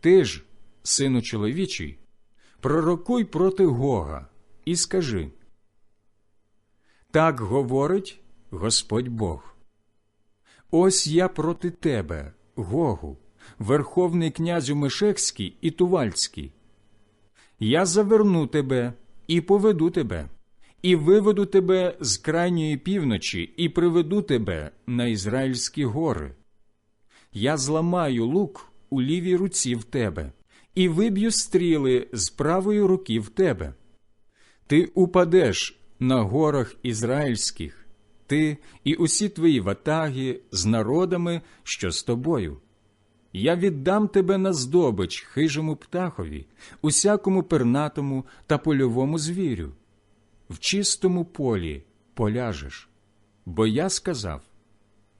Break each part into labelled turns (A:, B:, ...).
A: Ти ж, сину чоловічий, пророкуй проти Гога і скажи. Так говорить Господь Бог. Ось я проти тебе, Гогу, верховний князю Мешекський і Тувальський. Я заверну тебе і поведу тебе, і виведу тебе з крайньої півночі, і приведу тебе на Ізраїльські гори. Я зламаю лук у лівій руці в тебе, і виб'ю стріли з правої руки в тебе. Ти упадеш на горах ізраїльських, ти і усі твої ватаги з народами, що з тобою. Я віддам тебе на здобич хижому птахові, усякому пернатому та польовому звірю. В чистому полі поляжеш, бо я сказав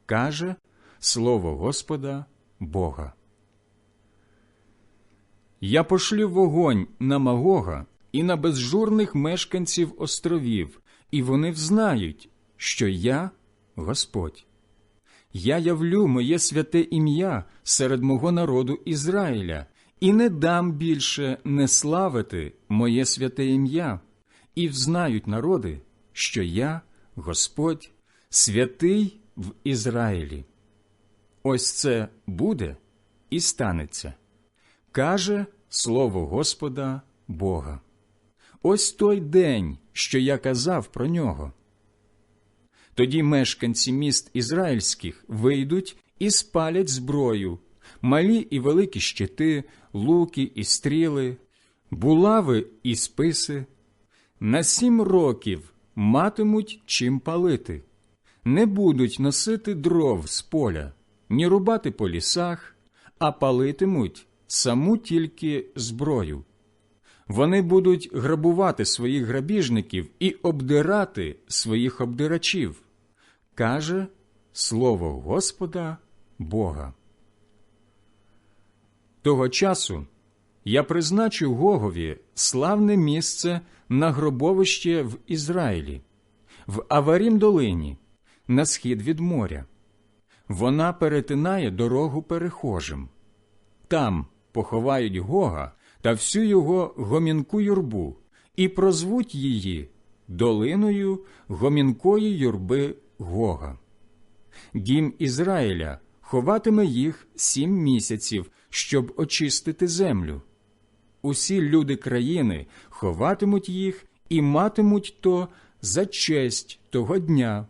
A: каже слово Господа Бога. Я пошлю вогонь на Магога і на безжурних мешканців островів, і вони взнають, що я Господь. Я явлю моє святе ім'я серед мого народу Ізраїля, і не дам більше не славити моє святе ім'я, і взнають народи, що я Господь, святий в Ізраїлі. Ось це буде і станеться, каже слово Господа Бога. Ось той день, що я казав про нього. Тоді мешканці міст ізраїльських вийдуть і спалять зброю, малі і великі щити, луки і стріли, булави і списи. На сім років матимуть чим палити, не будуть носити дров з поля, ні рубати по лісах, а палитимуть саму тільки зброю. Вони будуть грабувати своїх грабіжників і обдирати своїх обдирачів, каже слово Господа Бога. Того часу я призначу Гогові славне місце на гробовище в Ізраїлі, в Аварім долині, на схід від моря. Вона перетинає дорогу перехожим. Там поховають Гога та всю його гомінку юрбу і прозвуть її долиною гомінкої юрби Гога. Дім Ізраїля ховатиме їх сім місяців, щоб очистити землю. Усі люди країни ховатимуть їх і матимуть то за честь того дня,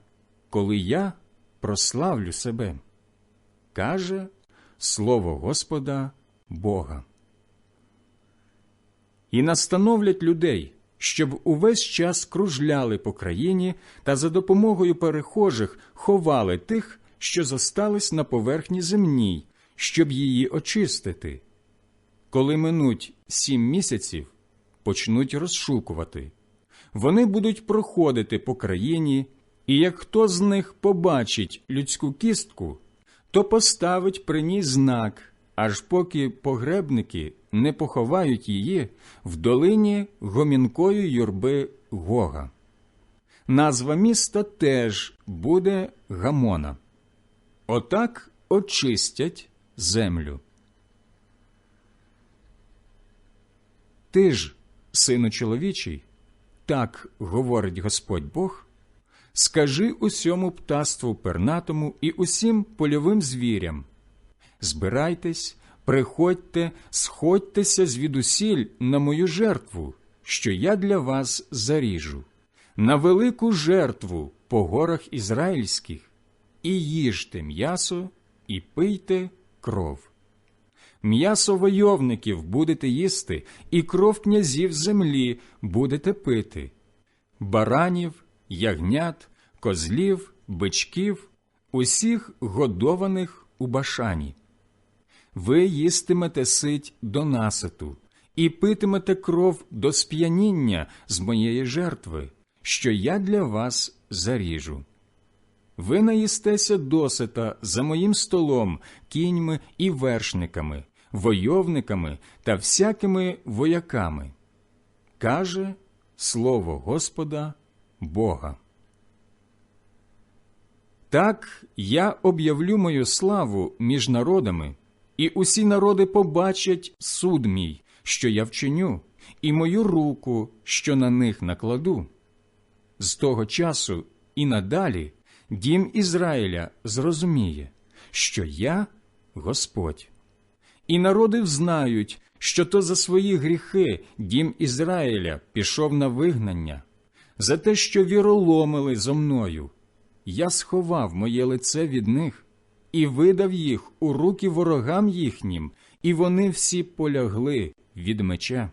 A: коли я прославлю себе, каже слово Господа Бога. І настановлять людей, щоб увесь час кружляли по країні та за допомогою перехожих ховали тих, що зостались на поверхні земній, щоб її очистити. Коли минуть сім місяців, почнуть розшукувати. Вони будуть проходити по країні, і як хто з них побачить людську кістку, то поставить при ній знак, аж поки погребники не поховають її в долині гомінкої юрби Гога. Назва міста теж буде Гамона. Отак очистять землю. Ти ж, сину чоловічий, так говорить Господь Бог, скажи усьому птаству пернатому і усім польовим звірям збирайтесь, приходьте, сходьтеся звідусіль на мою жертву, що я для вас заріжу, на велику жертву по горах ізраїльських, і їжте м'ясо, і пийте кров. М'ясо войовників будете їсти, і кров князів землі будете пити, баранів, ягнят, козлів, бичків, усіх годованих у башані. Ви їстимете сить до наситу і питимете кров до сп'яніння з моєї жертви, що я для вас заріжу. Ви наїстеся досита за моїм столом, кіньми і вершниками, войовниками та всякими вояками. Каже слово Господа Бога. Так я об'явлю мою славу між народами і усі народи побачать суд мій, що я вчиню, і мою руку, що на них накладу. З того часу і надалі дім Ізраїля зрозуміє, що я Господь. І народи взнають, що то за свої гріхи дім Ізраїля пішов на вигнання, за те, що віроломили зо мною. Я сховав моє лице від них і видав їх у руки ворогам їхнім, і вони всі полягли від меча.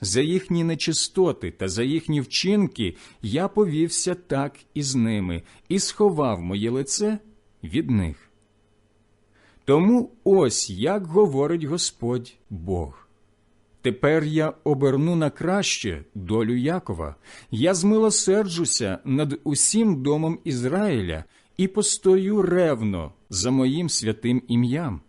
A: За їхні нечистоти та за їхні вчинки я повівся так із ними і сховав моє лице від них. Тому ось як говорить Господь Бог. Тепер я оберну на краще долю Якова, я змилосерджуся над усім домом Ізраїля і постою ревно за моїм святим ім'ям.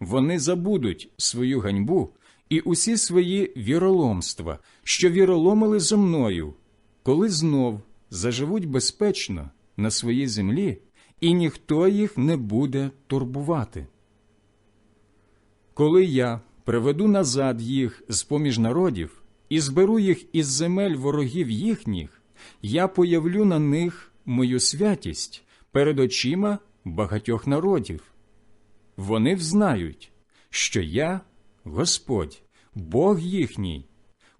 A: Вони забудуть свою ганьбу і усі свої віроломства, що віроломили зо мною, коли знов заживуть безпечно на своїй землі, і ніхто їх не буде турбувати. Коли я приведу назад їх з поміж народів і зберу їх із земель ворогів їхніх, я появлю на них мою святість перед очима багатьох народів. Вони взнають, що я Господь, Бог їхній,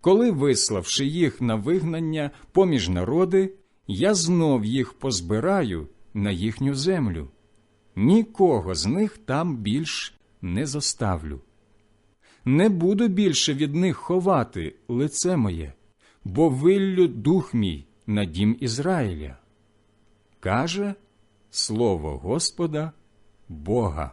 A: коли, виславши їх на вигнання поміж народи, я знов їх позбираю на їхню землю. Нікого з них там більш не зоставлю. Не буду більше від них ховати лице моє, бо виллю дух мій на дім Ізраїля. Каже слово Господа Бога.